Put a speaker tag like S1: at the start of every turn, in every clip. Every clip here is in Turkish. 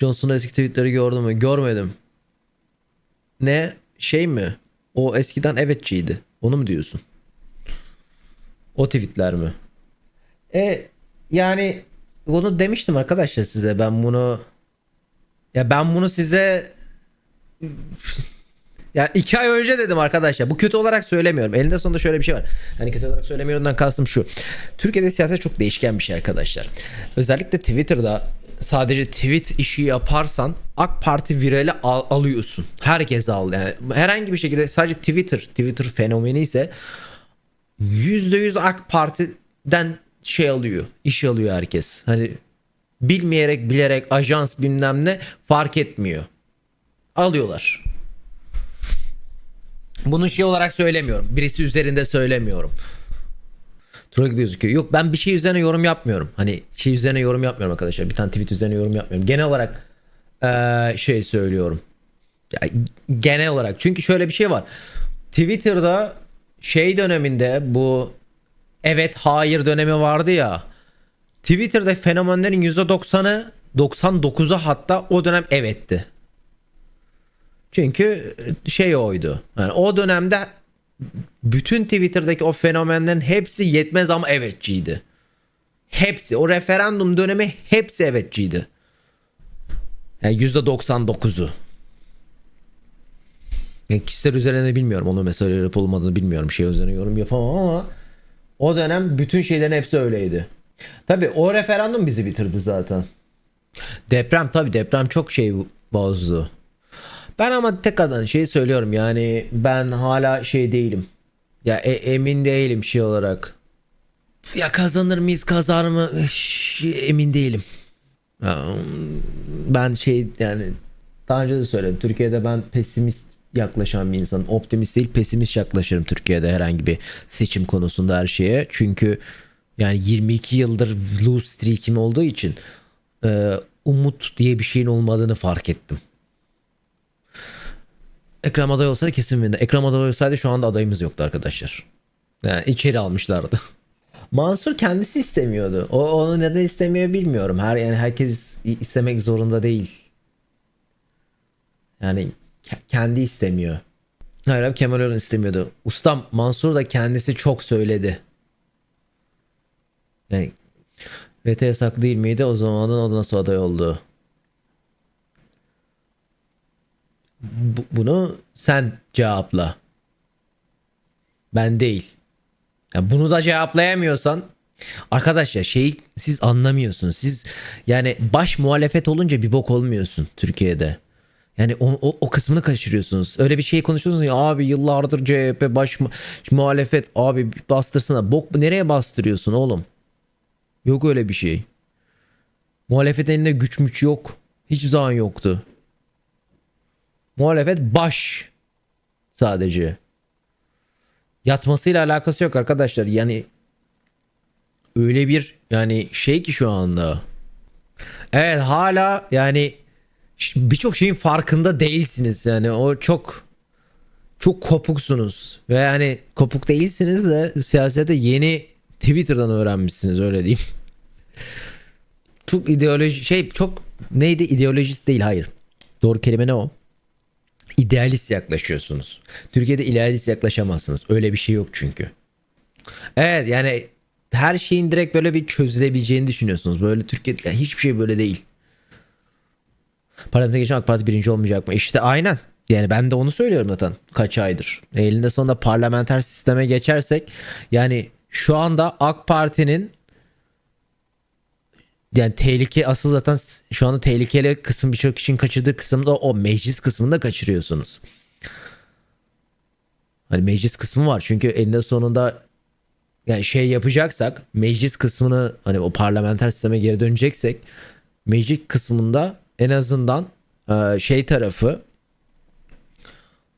S1: Johnson'un eski tweetleri gördün mü? Görmedim. Ne? Şey mi? O eskiden evetçiydi. Onu mu diyorsun? O tweetler mi? E yani bunu demiştim arkadaşlar size. Ben bunu ya ben bunu size ya iki ay önce dedim arkadaşlar. Bu kötü olarak söylemiyorum. Elinde sonunda şöyle bir şey var. Hani kötü olarak söylemiyorumdan kastım şu. Türkiye'de siyaset çok değişken bir şey arkadaşlar. Özellikle Twitter'da sadece tweet işi yaparsan AK Parti virali al- alıyorsun. Herkes al yani. Herhangi bir şekilde sadece Twitter, Twitter fenomeni ise %100 AK Parti'den şey alıyor. iş alıyor herkes. Hani bilmeyerek bilerek ajans bilmem ne fark etmiyor. Alıyorlar. Bunu şey olarak söylemiyorum. Birisi üzerinde söylemiyorum. Troll gibi gözüküyor. Yok ben bir şey üzerine yorum yapmıyorum. Hani şey üzerine yorum yapmıyorum arkadaşlar. Bir tane tweet üzerine yorum yapmıyorum. Genel olarak eee, şey söylüyorum. Ya, genel olarak. Çünkü şöyle bir şey var. Twitter'da şey döneminde bu evet hayır dönemi vardı ya. Twitter'da fenomenlerin %90'ı 99'u hatta o dönem evetti. Çünkü şey oydu. Yani o dönemde bütün Twitter'daki o fenomenlerin hepsi yetmez ama evetçiydi. Hepsi. O referandum dönemi hepsi evetçiydi. Yani %99'u. Yani kişiler üzerine bilmiyorum. Onu mesela öyle olmadığını bilmiyorum. Şey üzerine yorum yapamam ama o dönem bütün şeylerin hepsi öyleydi. Tabi o referandum bizi bitirdi zaten. Deprem tabi deprem çok şey bozdu. Ben ama tekrardan şey söylüyorum yani ben hala şey değilim. Ya e- emin değilim şey olarak. Ya kazanır mıyız kazar mı emin değilim. Ben şey yani daha önce de söyledim. Türkiye'de ben pesimist yaklaşan bir insanım. Optimist değil pesimist yaklaşırım Türkiye'de herhangi bir seçim konusunda her şeye. Çünkü yani 22 yıldır lose streak'im olduğu için e, umut diye bir şeyin olmadığını fark ettim. Ekrem aday olsaydı kesin birinde. Ekrem aday olsaydı şu anda adayımız yoktu arkadaşlar. Yani içeri almışlardı. Mansur kendisi istemiyordu. O onu neden istemiyor bilmiyorum. Her yani herkes istemek zorunda değil. Yani ke- kendi istemiyor. Hayır abi Kemal Ören istemiyordu. Ustam Mansur da kendisi çok söyledi. Yani VT yasak değil miydi? O zamanın o nasıl aday oldu? Bu- bunu sen cevapla. Ben değil. Ya bunu da cevaplayamıyorsan arkadaşlar şeyi siz anlamıyorsunuz. Siz yani baş muhalefet olunca bir bok olmuyorsun Türkiye'de. Yani o, o, o kısmını kaçırıyorsunuz. Öyle bir şey konuşuyorsunuz ya abi yıllardır CHP baş mu- muhalefet abi bastırsana. Bok nereye bastırıyorsun oğlum? Yok öyle bir şey. Muhalefet elinde güç müç yok. Hiç zaman yoktu. Muhalefet baş sadece. Yatmasıyla alakası yok arkadaşlar. Yani öyle bir yani şey ki şu anda. Evet hala yani birçok şeyin farkında değilsiniz yani o çok çok kopuksunuz ve yani kopuk değilsiniz de siyasete yeni Twitter'dan öğrenmişsiniz öyle diyeyim. Çok ideoloji şey çok neydi ideolojist değil hayır. Doğru kelime ne o? İdealist yaklaşıyorsunuz. Türkiye'de idealist yaklaşamazsınız. Öyle bir şey yok çünkü. Evet yani her şeyin direkt böyle bir çözülebileceğini düşünüyorsunuz. Böyle Türkiye'de ya hiçbir şey böyle değil. Parlamentoya geçen AK Parti birinci olmayacak mı? İşte aynen. Yani ben de onu söylüyorum zaten kaç aydır. Elinde sonunda parlamenter sisteme geçersek yani şu anda AK Parti'nin yani tehlike asıl zaten şu anda tehlikeli kısım birçok kişinin kaçırdığı kısımda o meclis kısmında kaçırıyorsunuz. Hani meclis kısmı var çünkü elinde sonunda yani şey yapacaksak meclis kısmını hani o parlamenter sisteme geri döneceksek meclis kısmında en azından e, şey tarafı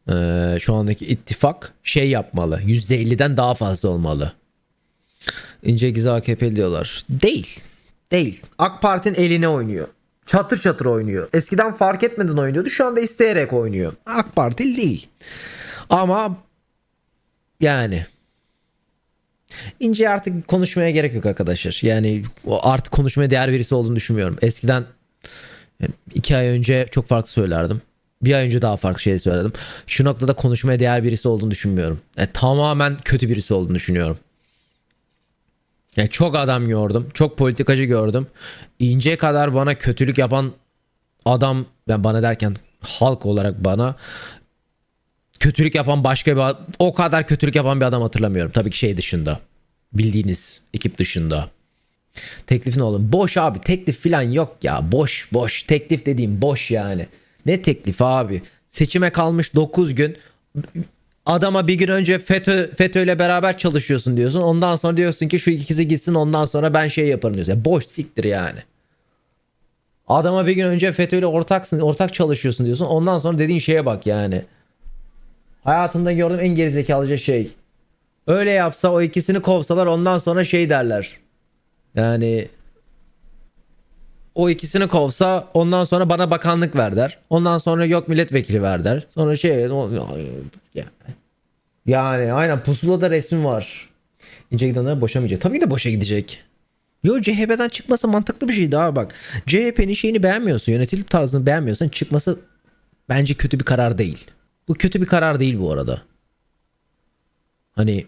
S1: e, şu andaki ittifak şey yapmalı. %50'den daha fazla olmalı. İnce Gize AKP diyorlar. Değil. Değil. AK Parti'nin eline oynuyor. Çatır çatır oynuyor. Eskiden fark etmeden oynuyordu. Şu anda isteyerek oynuyor. AK Partili değil. Ama yani İnce artık konuşmaya gerek yok arkadaşlar. Yani artık konuşmaya değer birisi olduğunu düşünmüyorum. Eskiden iki ay önce çok farklı söylerdim. Bir ay önce daha farklı şey söyledim. Şu noktada konuşmaya değer birisi olduğunu düşünmüyorum. Yani tamamen kötü birisi olduğunu düşünüyorum. Yani çok adam gördüm. Çok politikacı gördüm. İnce kadar bana kötülük yapan adam ben bana derken halk olarak bana kötülük yapan başka bir o kadar kötülük yapan bir adam hatırlamıyorum. Tabii ki şey dışında. Bildiğiniz ekip dışında. Teklif ne oğlum? Boş abi. Teklif falan yok ya. Boş boş. Teklif dediğim boş yani. Ne teklif abi? Seçime kalmış 9 gün. Adama bir gün önce FETÖ, FETÖ ile beraber çalışıyorsun diyorsun. Ondan sonra diyorsun ki şu ikisi gitsin ondan sonra ben şey yaparım diyorsun. Ya boş siktir yani. Adama bir gün önce FETÖ ile ortaksın, ortak çalışıyorsun diyorsun. Ondan sonra dediğin şeye bak yani. Hayatımda gördüğüm en gerizekalıca şey. Öyle yapsa o ikisini kovsalar ondan sonra şey derler. Yani o ikisini kovsa ondan sonra bana bakanlık ver der. Ondan sonra yok milletvekili ver der. Sonra şey yani aynen pusulada resmi var. İnce gidenler boşamayacak. Tabii ki de boşa gidecek. Yo CHP'den çıkması mantıklı bir şey daha bak. CHP'nin şeyini beğenmiyorsun, yönetim tarzını beğenmiyorsan çıkması bence kötü bir karar değil. Bu kötü bir karar değil bu arada. Hani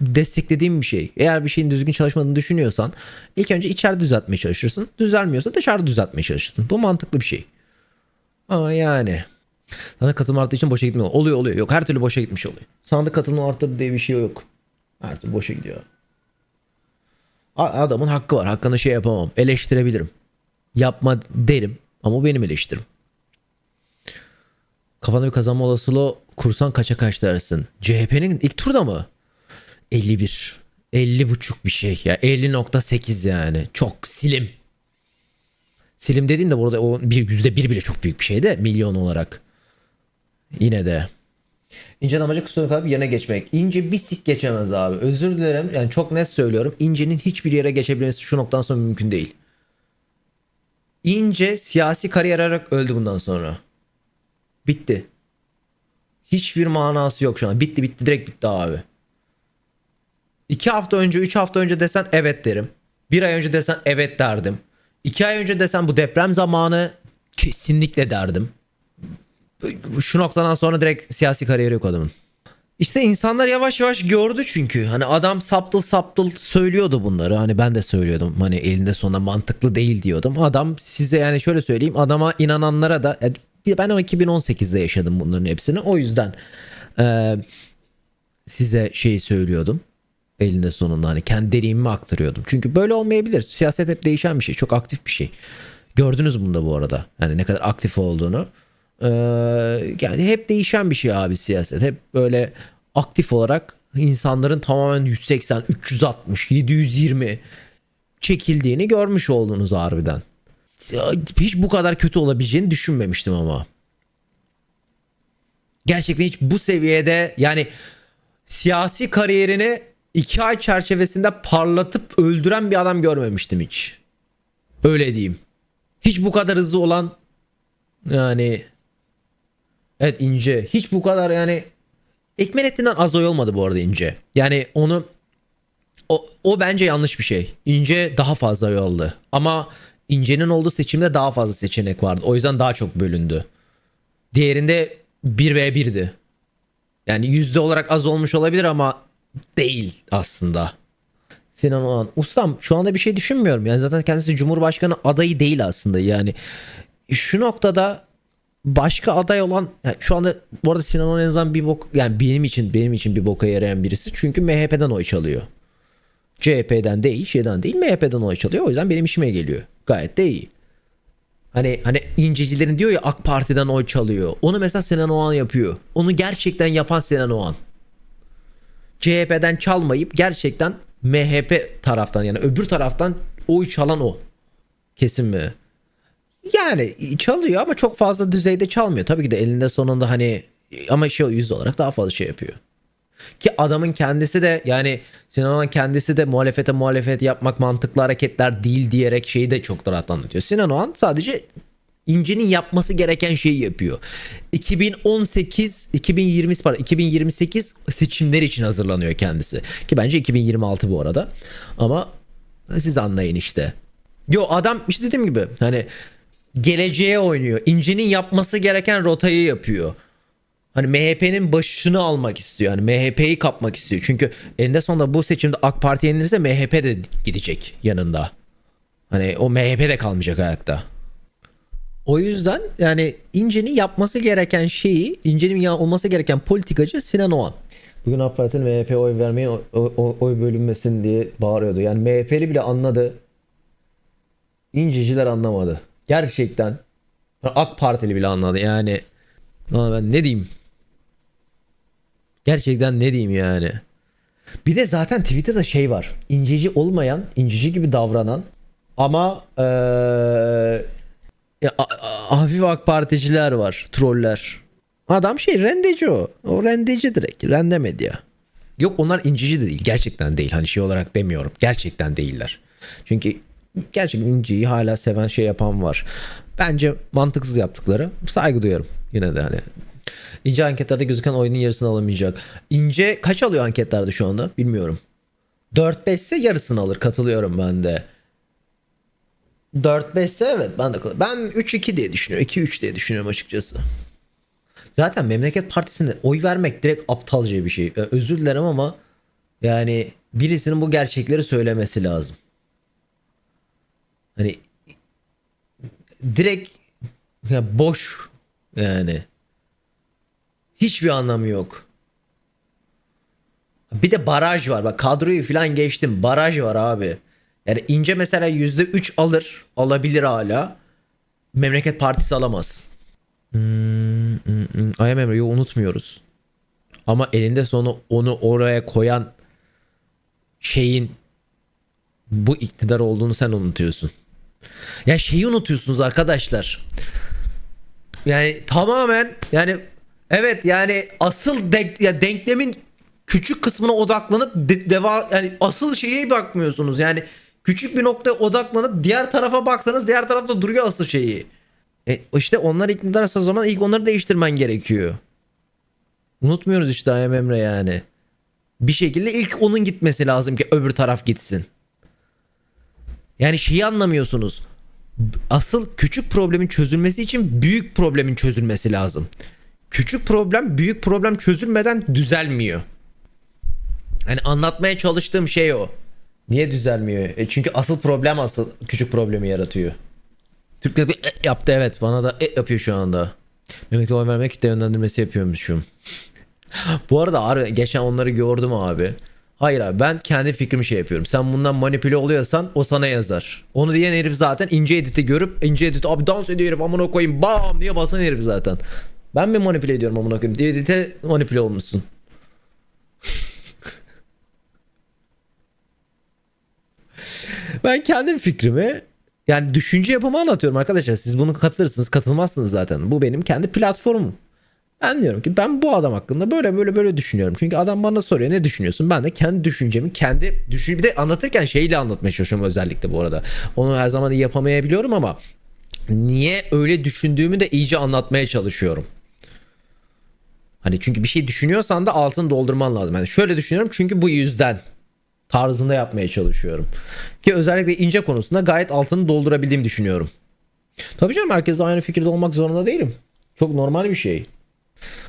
S1: desteklediğim bir şey. Eğer bir şeyin düzgün çalışmadığını düşünüyorsan ilk önce içeride düzeltmeye çalışırsın. Düzelmiyorsa dışarıda düzeltmeye çalışırsın. Bu mantıklı bir şey. Ama yani sana katılım arttığı için boşa gitmiyor. Oluyor oluyor. Yok her türlü boşa gitmiş oluyor. Sandık katılımı arttırdı diye bir şey yok. Her türlü boşa gidiyor. Adamın hakkı var. Hakkını şey yapamam. Eleştirebilirim. Yapma derim. Ama benim eleştirim. Kafanda bir kazanma olasılığı kursan kaça kaç dersin? CHP'nin ilk turda mı? 51. 50 buçuk bir şey ya. 50.8 yani. Çok silim. Silim dediğim de burada o bir yüzde bir bile çok büyük bir şey de milyon olarak. Yine de. İnce'nin amacı kısa kalıp yerine geçmek. İnce bir sik geçemez abi. Özür dilerim. Yani çok net söylüyorum. İnce'nin hiçbir yere geçebilmesi şu noktadan sonra mümkün değil. İnce siyasi kariyer ararak öldü bundan sonra. Bitti. Hiçbir manası yok şu an. Bitti bitti direkt bitti abi. İki hafta önce, üç hafta önce desen evet derim. Bir ay önce desen evet derdim. İki ay önce desen bu deprem zamanı kesinlikle derdim. Şu noktadan sonra direkt siyasi kariyeri yok adamın. İşte insanlar yavaş yavaş gördü çünkü. Hani adam saptıl saptıl söylüyordu bunları. Hani ben de söylüyordum. Hani elinde sonunda mantıklı değil diyordum. Adam size yani şöyle söyleyeyim. Adama inananlara da e, ben o 2018'de yaşadım bunların hepsini. O yüzden e, size şey söylüyordum elinde sonunda hani kendi deneyimimi aktarıyordum. Çünkü böyle olmayabilir. Siyaset hep değişen bir şey. Çok aktif bir şey. Gördünüz bunda bu arada. Yani ne kadar aktif olduğunu. Ee, yani hep değişen bir şey abi siyaset. Hep böyle aktif olarak insanların tamamen 180, 360, 720 çekildiğini görmüş oldunuz harbiden. Hiç bu kadar kötü olabileceğini düşünmemiştim ama. Gerçekten hiç bu seviyede yani siyasi kariyerini iki ay çerçevesinde parlatıp öldüren bir adam görmemiştim hiç. Öyle diyeyim. Hiç bu kadar hızlı olan yani evet ince. Hiç bu kadar yani Ekmelettin'den az oy olmadı bu arada ince. Yani onu o, o bence yanlış bir şey. İnce daha fazla oy aldı. Ama İnce'nin olduğu seçimde daha fazla seçenek vardı. O yüzden daha çok bölündü. Diğerinde 1 ve 1'di. Yani yüzde olarak az olmuş olabilir ama değil aslında. Sinan Oğan. Ustam şu anda bir şey düşünmüyorum. Yani zaten kendisi Cumhurbaşkanı adayı değil aslında. Yani şu noktada başka aday olan yani şu anda bu arada Sinan Oğan en azından bir bok yani benim için benim için bir boka yarayan birisi. Çünkü MHP'den oy çalıyor. CHP'den değil, şeyden değil, MHP'den oy çalıyor. O yüzden benim işime geliyor. Gayet de iyi. Hani hani incecilerin diyor ya AK Parti'den oy çalıyor. Onu mesela Sinan Oğan yapıyor. Onu gerçekten yapan Sinan Oğan. CHP'den çalmayıp gerçekten MHP taraftan yani öbür taraftan oy çalan o. Kesin mi? Yani çalıyor ama çok fazla düzeyde çalmıyor. Tabii ki de elinde sonunda hani ama şey yüzde olarak daha fazla şey yapıyor. Ki adamın kendisi de yani Sinan'ın kendisi de muhalefete muhalefet yapmak mantıklı hareketler değil diyerek şeyi de çok rahat anlatıyor. Sinan Oğan sadece İnce'nin yapması gereken şeyi yapıyor. 2018 2020 pardon 2028 seçimler için hazırlanıyor kendisi. Ki bence 2026 bu arada. Ama siz anlayın işte. Yo adam işte dediğim gibi hani geleceğe oynuyor. İnce'nin yapması gereken rotayı yapıyor. Hani MHP'nin başını almak istiyor. Yani MHP'yi kapmak istiyor. Çünkü eninde sonunda bu seçimde AK Parti yenilirse MHP de gidecek yanında. Hani o MHP de kalmayacak ayakta. O yüzden yani İnce'nin yapması gereken şeyi, İnce'nin olması gereken politikacı Sinan Oğan. Bugün AK Parti'nin MHP'ye oy vermeyin, oy bölünmesin diye bağırıyordu. Yani MHP'li bile anladı. İnceciler anlamadı. Gerçekten. AK Partili bile anladı. Yani ben ne diyeyim? Gerçekten ne diyeyim yani? Bir de zaten Twitter'da şey var. İnceci olmayan, inceci gibi davranan ama eee ya, hafif AK Particiler var. Troller. Adam şey rendeci o. O rendeci direkt. Rende medya. Yok onlar incici de değil. Gerçekten değil. Hani şey olarak demiyorum. Gerçekten değiller. Çünkü gerçekten inciyi hala seven şey yapan var. Bence mantıksız yaptıkları. Saygı duyarım. Yine de hani. İnce anketlerde gözüken oyunun yarısını alamayacak. İnce kaç alıyor anketlerde şu anda? Bilmiyorum. 4-5 ise yarısını alır. Katılıyorum ben de. 4-5 ise evet ben de Ben 3-2 diye düşünüyorum. 2-3 diye düşünüyorum açıkçası. Zaten Memleket Partisi'ne oy vermek direkt aptalca bir şey. Özür dilerim ama yani birisinin bu gerçekleri söylemesi lazım. Hani direkt ya boş yani. Hiçbir anlamı yok. Bir de baraj var. Bak kadroyu falan geçtim. Baraj var abi. Yani ince mesela %3 alır. Alabilir hala. Memleket Partisi alamaz. Hmm, hmm, hmm. Unutmuyoruz. Ama elinde sonu onu oraya koyan şeyin bu iktidar olduğunu sen unutuyorsun. Ya şeyi unutuyorsunuz arkadaşlar. Yani tamamen yani evet yani asıl denk, ya denklemin küçük kısmına odaklanıp de- deva yani asıl şeye bakmıyorsunuz. Yani küçük bir noktaya odaklanıp diğer tarafa baksanız diğer tarafta duruyor asıl şeyi. E işte onlar iktidarsa zaman ilk onları değiştirmen gerekiyor. Unutmuyoruz işte Ayem Emre yani. Bir şekilde ilk onun gitmesi lazım ki öbür taraf gitsin. Yani şeyi anlamıyorsunuz. Asıl küçük problemin çözülmesi için büyük problemin çözülmesi lazım. Küçük problem büyük problem çözülmeden düzelmiyor. Hani anlatmaya çalıştığım şey o. Niye düzelmiyor? E çünkü asıl problem asıl küçük problemi yaratıyor. Türkler bir e yaptı evet. Bana da e yapıyor şu anda. Mehmet'e oy vermek kitle yönlendirmesi yapıyormuşum. Bu arada abi, geçen onları gördüm abi. Hayır abi ben kendi fikrimi şey yapıyorum. Sen bundan manipüle oluyorsan o sana yazar. Onu diyen herif zaten ince editi görüp ince edit abi dans ediyor herif amına koyayım bam diye basan herif zaten. Ben mi manipüle ediyorum amına koyayım? Edite manipüle olmuşsun. Ben kendi fikrimi yani düşünce yapımı anlatıyorum arkadaşlar. Siz bunu katılırsınız, katılmazsınız zaten. Bu benim kendi platformum. Ben diyorum ki ben bu adam hakkında böyle böyle böyle düşünüyorum. Çünkü adam bana soruyor ne düşünüyorsun? Ben de kendi düşüncemi, kendi düşün bir de anlatırken şeyle anlatmaya çalışıyorum özellikle bu arada. Onu her zaman yapamayabiliyorum ama niye öyle düşündüğümü de iyice anlatmaya çalışıyorum. Hani çünkü bir şey düşünüyorsan da altını doldurman lazım. Yani şöyle düşünüyorum çünkü bu yüzden tarzında yapmaya çalışıyorum. Ki özellikle ince konusunda gayet altını doldurabildiğimi düşünüyorum. Tabii canım herkes aynı fikirde olmak zorunda değilim. Çok normal bir şey.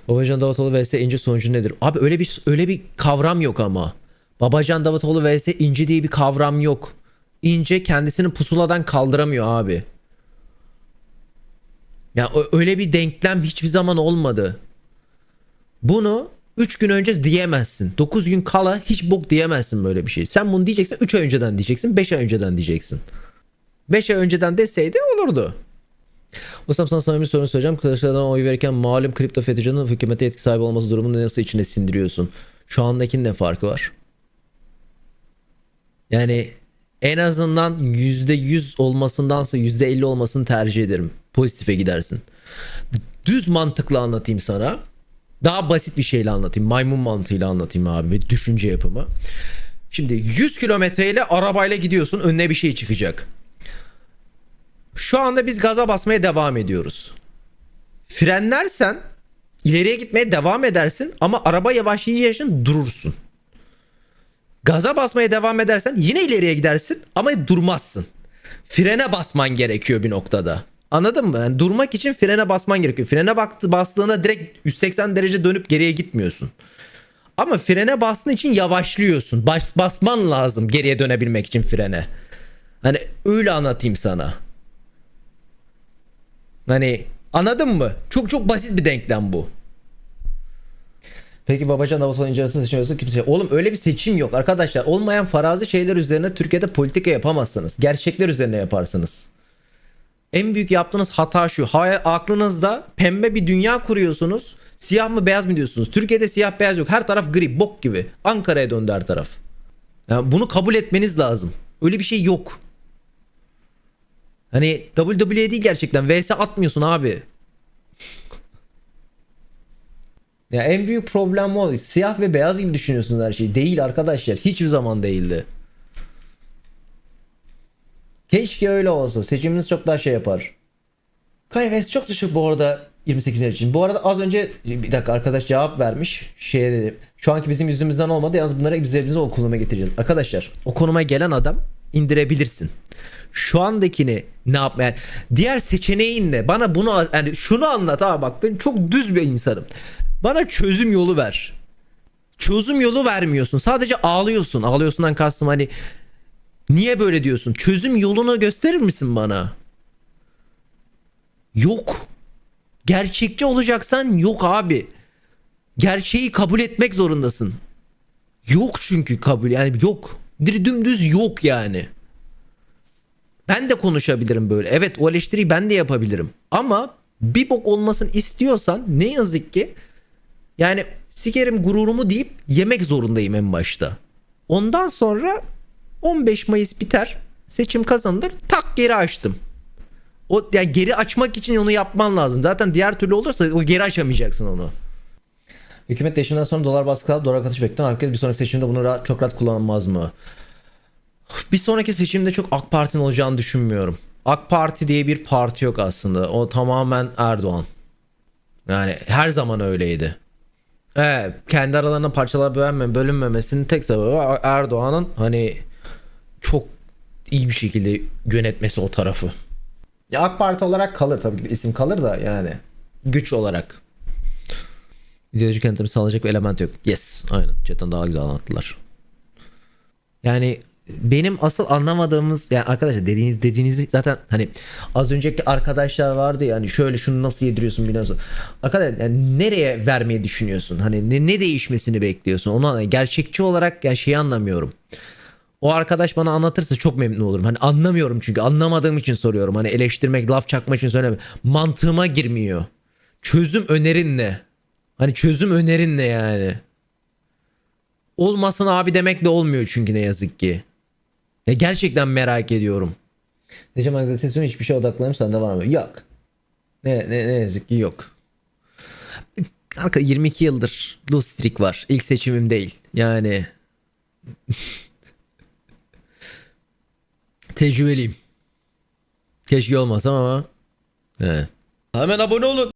S1: Babacan Davutoğlu vs ince sonucu nedir? Abi öyle bir öyle bir kavram yok ama. Babacan Davutoğlu vs ince diye bir kavram yok. İnce kendisini pusuladan kaldıramıyor abi. Ya öyle bir denklem hiçbir zaman olmadı. Bunu 3 gün önce diyemezsin. 9 gün kala hiç bok diyemezsin böyle bir şey. Sen bunu diyeceksin 3 ay önceden diyeceksin. 5 ay önceden diyeceksin. 5 ay önceden deseydi olurdu. Ustam sana samimi soru soracağım. Kılıçdaroğlu'na oy verirken malum kripto FETÖ'cünün hükümete etki sahibi olması durumunu nasıl içine sindiriyorsun? Şu andakinin ne farkı var? Yani en azından %100 olmasındansa %50 olmasını tercih ederim. Pozitife gidersin. Düz mantıkla anlatayım sana. Daha basit bir şeyle anlatayım. Maymun mantığıyla anlatayım abi. Düşünce yapımı. Şimdi 100 kilometreyle arabayla gidiyorsun. Önüne bir şey çıkacak. Şu anda biz gaza basmaya devam ediyoruz. Frenlersen ileriye gitmeye devam edersin ama araba yavaşlayınca durursun. Gaza basmaya devam edersen yine ileriye gidersin ama durmazsın. Frene basman gerekiyor bir noktada. Anladın mı? Yani durmak için frene basman gerekiyor. Frene baktı, bastığında direkt 180 derece dönüp geriye gitmiyorsun. Ama frene bastığın için yavaşlıyorsun. Bas, basman lazım geriye dönebilmek için frene. Hani öyle anlatayım sana. Hani anladın mı? Çok çok basit bir denklem bu. Peki Babacan Davos oyuncusu seçmiyorsa kimse Oğlum öyle bir seçim yok arkadaşlar. Olmayan farazi şeyler üzerine Türkiye'de politika yapamazsınız. Gerçekler üzerine yaparsınız. En büyük yaptığınız hata şu. Aklınızda pembe bir dünya kuruyorsunuz. Siyah mı beyaz mı diyorsunuz? Türkiye'de siyah beyaz yok. Her taraf gri, bok gibi. Ankara'ya döndü her taraf. Yani bunu kabul etmeniz lazım. Öyle bir şey yok. Hani WWE değil gerçekten. VS atmıyorsun abi. Ya en büyük problem o. Siyah ve beyaz gibi düşünüyorsunuz her şeyi. Değil arkadaşlar. Hiçbir zaman değildi. Keşke öyle olsa. Seçiminiz çok daha şey yapar. Kanye West çok düşük bu arada 28 için. Bu arada az önce bir dakika arkadaş cevap vermiş. Şey dedi. Şu anki bizim yüzümüzden olmadı. Yalnız bunları biz evimize o konuma getireceğiz. Arkadaşlar o konuma gelen adam indirebilirsin. Şu andakini ne yapma yani diğer seçeneğin ne? Bana bunu yani şunu anlat ha bak ben çok düz bir insanım. Bana çözüm yolu ver. Çözüm yolu vermiyorsun. Sadece ağlıyorsun. Ağlıyorsundan kastım hani niye böyle diyorsun? Çözüm yolunu gösterir misin bana? Yok. Gerçekçi olacaksan yok abi. Gerçeği kabul etmek zorundasın. Yok çünkü kabul yani yok. Dümdüz yok yani. Ben de konuşabilirim böyle. Evet o eleştiriyi ben de yapabilirim. Ama bir bok olmasını istiyorsan ne yazık ki yani sikerim gururumu deyip yemek zorundayım en başta. Ondan sonra 15 Mayıs biter. Seçim kazanılır. Tak geri açtım. O yani geri açmak için onu yapman lazım. Zaten diğer türlü olursa o geri açamayacaksın onu. Hükümet değişiminden sonra dolar baskı alıp dolar katış bekliyor. Herkes bir sonraki seçimde bunu rahat- çok rahat kullanılmaz mı? Bir sonraki seçimde çok AK Parti'nin olacağını düşünmüyorum. AK Parti diye bir parti yok aslında. O tamamen Erdoğan. Yani her zaman öyleydi. Evet, kendi aralarına parçalara bölünme, bölünmemesinin tek sebebi Erdoğan'ın hani çok iyi bir şekilde yönetmesi o tarafı. Ya AK Parti olarak kalır tabii ki isim kalır da yani güç olarak. İdeoloji kenetimi sağlayacak bir element yok. Yes. Aynen. Chatten daha güzel anlattılar. Yani benim asıl anlamadığımız yani arkadaşlar dediğiniz dediğinizi zaten hani az önceki arkadaşlar vardı ya hani şöyle şunu nasıl yediriyorsun biliyorsun. Arkadaşlar yani nereye vermeyi düşünüyorsun? Hani ne, ne değişmesini bekliyorsun? Onu anla- gerçekçi olarak yani şeyi anlamıyorum. O arkadaş bana anlatırsa çok memnun olurum. Hani anlamıyorum çünkü anlamadığım için soruyorum. Hani eleştirmek, laf çakmak için söylemiyorum. Mantığıma girmiyor. Çözüm önerin ne? Hani çözüm önerin ne yani? Olmasın abi demek de olmuyor çünkü ne yazık ki. Ya gerçekten merak ediyorum. Necem anksiyetesine hiçbir şeye odaklanayım sende var mı? Yok. Ne, ne, ne yazık ki yok. Kanka 22 yıldır Streak var. İlk seçimim değil. Yani tecrübeliyim. Keşke olmasam ama. He. Hemen abone olun.